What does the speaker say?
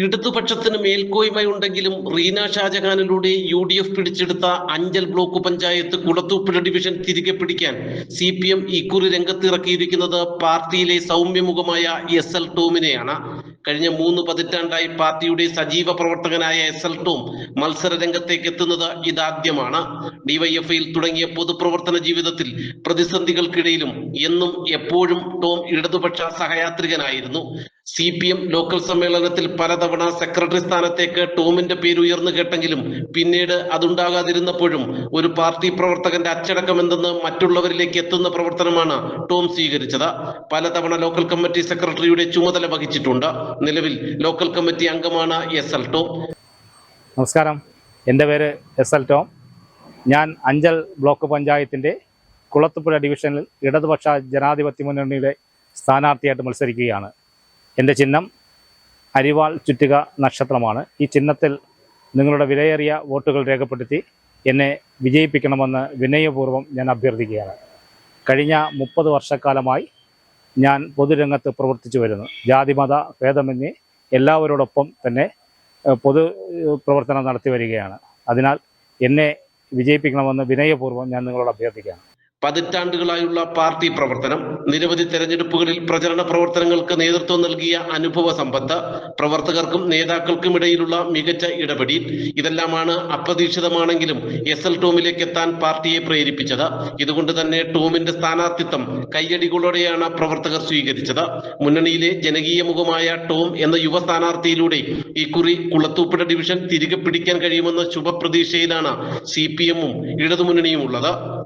ഇടതുപക്ഷത്തിന് മേൽക്കോയ്മയുണ്ടെങ്കിലും റീന ഷാജഹാനിലൂടെ യു ഡി എഫ് പിടിച്ചെടുത്ത അഞ്ചൽ ബ്ലോക്ക് പഞ്ചായത്ത് കുളത്തൂപ്പുഴ ഡിവിഷൻ തിരികെ പിടിക്കാൻ സി പി എം ഇക്കുറി രംഗത്തിറക്കിയിരിക്കുന്നത് പാർട്ടിയിലെ സൗമ്യമുഖമായ എസ് എൽ ടോമിനെയാണ്. കഴിഞ്ഞ മൂന്ന് പതിറ്റാണ്ടായി പാർട്ടിയുടെ സജീവ പ്രവർത്തകനായ എസ് എൽ ടോം മത്സര രംഗത്തേക്ക് എത്തുന്നത് ഇതാദ്യമാണ്. ഡിവൈഎഫ്ഐയിൽ തുടങ്ങിയ പൊതുപ്രവർത്തന ജീവിതത്തിൽ പ്രതിസന്ധികൾക്കിടയിലും എന്നും എപ്പോഴും ടോം ഇടതുപക്ഷ സഹയാത്രികനായിരുന്നു. സി പി എം ലോക്കൽ സമ്മേളനത്തിൽ പലതവണ സെക്രട്ടറി സ്ഥാനത്തേക്ക് ടോമിന്റെ പേര് ഉയർന്നു കേട്ടെങ്കിലും പിന്നീട് അതുണ്ടാകാതിരുന്നപ്പോഴും ഒരു പാർട്ടി പ്രവർത്തകന്റെ അച്ചടക്കം എന്തെന്ന് മറ്റുള്ളവരിലേക്ക് എത്തുന്ന പ്രവർത്തനമാണ് ടോം സ്വീകരിച്ചത്. പലതവണ ലോക്കൽ കമ്മിറ്റി സെക്രട്ടറിയുടെ ചുമതല വഹിച്ചിട്ടുണ്ട്. നിലവിൽ ലോക്കൽ കമ്മിറ്റി അംഗമാണ് എസ് എൽ ടോം. നമസ്കാരം. എന്റെ പേര് എസ് എൽ ടോം. ഞാൻ അഞ്ചൽ ബ്ലോക്ക് പഞ്ചായത്തിന്റെ കുളത്തുപുഴ ഡിവിഷനിൽ ഇടതുപക്ഷ ജനാധിപത്യ മുന്നണിയുടെ സ്ഥാനാർത്ഥിയായിട്ട് മത്സരിക്കുകയാണ്. എന്റെ ചിഹ്നം അരിവാൾ ചുറ്റുക നക്ഷത്രമാണ്. ഈ ചിഹ്നത്തിൽ നിങ്ങളുടെ വിലയേറിയ വോട്ടുകൾ രേഖപ്പെടുത്തി എന്നെ വിജയിപ്പിക്കണമെന്ന് വിനയപൂർവം ഞാൻ അഭ്യർത്ഥിക്കുകയാണ്. കഴിഞ്ഞ മുപ്പത് വർഷക്കാലമായി ഞാൻ പൊതുരംഗത്ത് പ്രവർത്തിച്ചു വരുന്നു. ജാതിമത ഭേദമന്യേ എല്ലാവരോടൊപ്പം തന്നെ പൊതു പ്രവർത്തനം നടത്തി വരികയാണ്. അതിനാൽ എന്നെ വിജയിപ്പിക്കണമെന്ന് വിനയപൂർവം ഞാൻ നിങ്ങളോട് അഭ്യർത്ഥിക്കുകയാണ്. പതിറ്റാണ്ടുകളായുള്ള പാർട്ടി പ്രവർത്തനം നിരവധി തെരഞ്ഞെടുപ്പുകളിൽ പ്രചരണ പ്രവർത്തനങ്ങൾക്ക് നേതൃത്വം നൽകിയ അനുഭവ സമ്പത്ത് പ്രവർത്തകർക്കും നേതാക്കൾക്കും ഇടയിലുള്ള മികച്ച ഇടപെടി ഇതെല്ലാമാണ് അപ്രതീക്ഷിതമാണെങ്കിലും എസ് എൽ ടോമിലേക്ക് എത്താൻ പാർട്ടിയെ പ്രേരിപ്പിച്ചത്. ഇതുകൊണ്ട് തന്നെ ടോമിന്റെ സ്ഥാനാർത്ഥിത്വം കയ്യടികളോടെയാണ് പ്രവർത്തകർ സ്വീകരിച്ചത്. മുന്നണിയിലെ ജനകീയ മുഖമായ ടോം എന്ന യുവ സ്ഥാനാർത്ഥിയിലൂടെ ഇക്കുറി കുളത്തൂപ്പുഴ ഡിവിഷൻ തിരികെ പിടിക്കാൻ കഴിയുമെന്ന ശുഭപ്രതീക്ഷയിലാണ് സി പി എമ്മും ഇടതുമുന്നണിയും ഉള്ളത്.